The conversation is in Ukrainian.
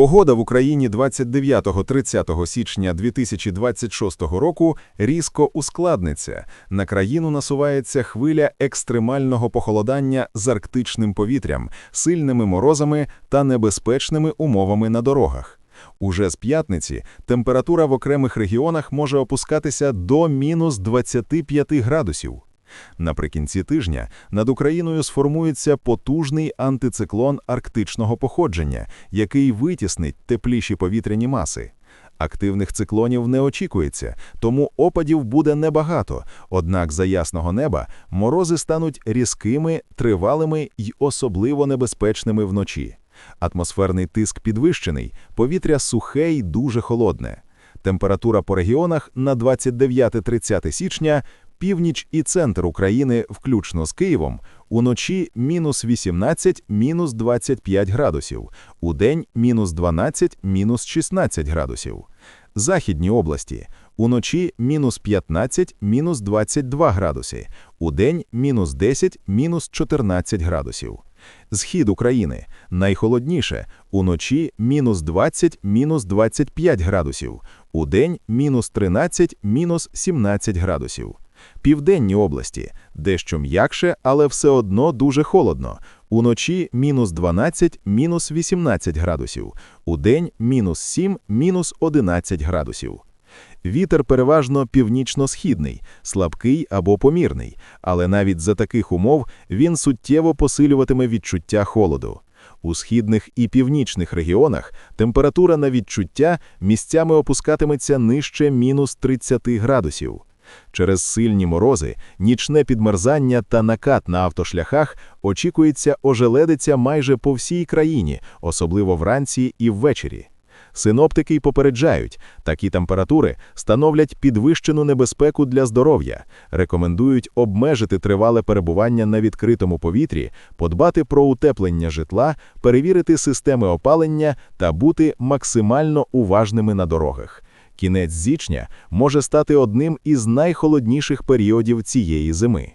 Погода в Україні 29-30 січня 2026 року різко ускладниться. На країну насувається хвиля екстремального похолодання з арктичним повітрям, сильними морозами та небезпечними умовами на дорогах. Уже з п'ятниці температура в окремих регіонах може опускатися до мінус 25 градусів. Наприкінці тижня над Україною сформується потужний антициклон арктичного походження, який витіснить тепліші повітряні маси. Активних циклонів не очікується, тому опадів буде небагато, однак за ясного неба морози стануть різкими, тривалими й особливо небезпечними вночі. Атмосферний тиск підвищений, повітря сухе й дуже холодне. Температура по регіонах на 29-30 січня північ і центр України, включно з Києвом, уночі мінус 18, мінус 25 градусів, удень мінус 12, мінус 16 градусів. Західні області уночі мінус 15, мінус 22 градуси, удень мінус 10, мінус 14 градусів. Схід України найхолодніше уночі мінус 20, мінус 25 градусів, удень мінус 13, мінус 17 градусів. Південні області дещо м'якше, але все одно дуже холодно. Уночі мінус 12, мінус 18 градусів, удень мінус 7, мінус 11 градусів. Вітер переважно північно-східний, слабкий або помірний, але навіть за таких умов він суттєво посилюватиме відчуття холоду. У східних і північних регіонах температура на відчуття місцями опускатиметься нижче мінус 30 градусів. Через сильні морози, нічне підмерзання та накат на автошляхах очікується ожеледиця майже по всій країні, особливо вранці і ввечері. Синоптики й попереджають, такі температури становлять підвищену небезпеку для здоров'я, рекомендують обмежити тривале перебування на відкритому повітрі, подбати про утеплення житла, перевірити системи опалення та бути максимально уважними на дорогах. Кінець січня може стати одним із найхолодніших періодів цієї зими.